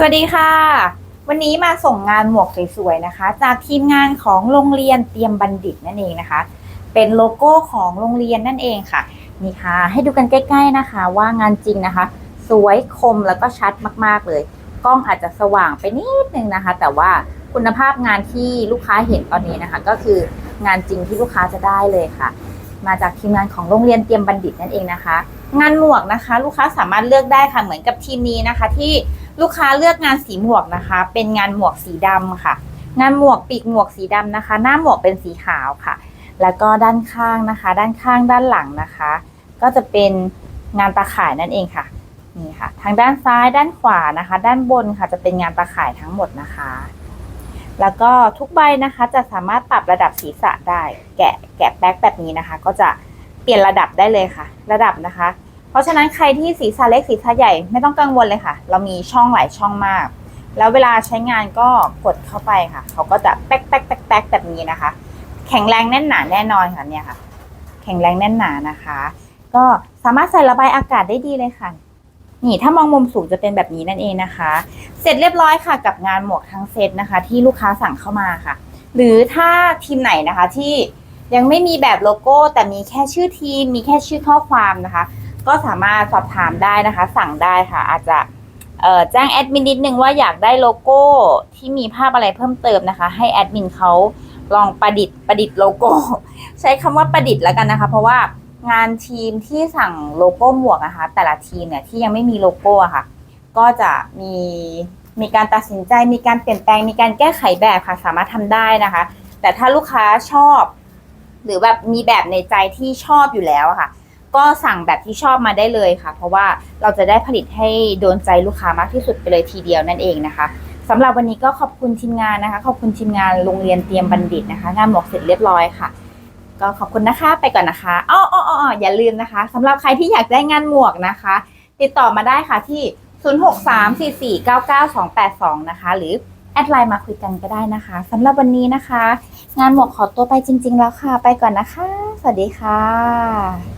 สวัสดีค่ะ วันนี้มาส่งงานหมวกสวยๆนะคะ จากทีมงานของโรงเรียนเตรียมบัณฑิตนั่นเองนะคะ เป็นโลโก้ของโรงเรียนนั่นเองค่ะนี่ค่ะ ให้ดูกันใกล้ ๆนะคะ ว่างานจริงนะคะ สวยคมแล้วก็ชัดมากๆเลย กล้องอาจจะสว่างไปนิดนึงนะคะ แต่ว่าคุณภาพงานที่ลูกค้าเห็นตอนนี้นะคะ ก็คืองานจริงที่ลูกค้าจะได้เลยค่ะ มาจากทีมงานของโรงเรียนเตรียมบัณฑิตนั่นเองนะคะ งานหมวกนะคะ ลูกค้าสามารถเลือกได้ค่ะเหมือนกับทีมนี้นะคะ ที่ลูกค้าเลือกงานสีหมวกนะคะ เป็นงานหมวกสีดำค่ะ งานหมวกปีกหมวกสีดำนะคะ หน้าหมวกเป็นสีขาวค่ะ แล้วก็ด้านข้างนะคะ ด้านข้างด้านหลังนะคะ ก็จะเป็นงานตาข่ายนั่นเองค่ะนี่ค่ะ ทางด้านซ้ายด้านขวานะคะ ด้านบนค่ะจะเป็นงานตาข่ายทั้งหมดนะคะ แล้วก็ทุกใบนะคะจะสามารถปรับระดับศีรษะได้ แกะแกะแบ็คแบบนี้นะคะ ก็จะเปลี่ยนระดับได้เลยค่ะ ระดับนะคะ เพราะฉะนั้นใครที่ศีรษะเล็กศีรษะใหญ่ไม่ต้องกังวลเลยค่ะ เรามีช่องหลายช่องมาก แล้วเวลาใช้งานก็กดเข้าไปค่ะ เขาก็จะแป๊กแป๊กแป๊กแป๊กแบบนี้นะคะ แข็งแรงแน่นหนาแน่นอนค่ะเนี่ยค่ะ แข็งแรงแน่นหนานะคะ ก็สามารถใส่ระบายอากาศได้ดีเลยค่ะ นี่ถ้ามองมุมสูงจะเป็นแบบนี้นั่นเองนะคะ เสร็จเรียบร้อยค่ะกับงานหมวกทั้งเซตนะคะ ที่ลูกค้าสั่งเข้ามาค่ะ หรือถ้าทีมไหนนะคะที่ยังไม่มีแบบโลโก้ แต่มีแค่ชื่อทีม มีแค่ชื่อข้อความนะคะ ก็สามารถสอบถามได้นะคะ สั่งได้ค่ะ อาจจะแจ้งแอดมินนิดนึงว่าอยากได้โลโก้ที่มีภาพอะไรเพิ่มเติมนะคะ ให้แอดมินเขาลองประดิษฐ์ประดิษฐ์โลโก้ ใช้คำว่าประดิษฐ์แล้วกันนะคะ เพราะว่า งานทีมที่สั่งโลโก้หมวกนะคะ แต่ละทีมเนี่ยที่ยังไม่มีโลโก้อะค่ะ ก็จะมีมีการตัดสินใจมีการเปลี่ยนแปลงมีการแก้ไขแบบค่ะ สามารถทำได้นะคะ แต่ถ้าลูกค้าชอบ หรือแบบมีแบบในใจที่ชอบอยู่แล้วอะค่ะ ก็สั่งแบบที่ชอบมาได้เลยค่ะ เพราะว่าเราจะได้ผลิตให้โดนใจลูกค้ามากที่สุดไปเลยทีเดียวนั่นเองนะคะสำหรับวันนี้ก็ขอบคุณทีมงานนะคะ ขอบคุณทีมงานโรงเรียนเตรียมบัณฑิตนะคะ งานหมวกเสร็จเรียบร้อยค่ะ ก็ขอบคุณนะคะไปก่อนนะคะอ้ออ้ออออย่าลืมนะคะสำหรับใครที่อยากได้งานหมวกนะคะ ติดต่อมาได้ค่ะที่ 0634499282 นะคะ หรือแอดไลน์มาคุยกันก็ได้นะคะสำหรับวันนี้นะคะ งานหมวกขอตัวไปจริง ๆ แล้วค่ะ ไปก่อนนะคะ สวัสดีค่ะ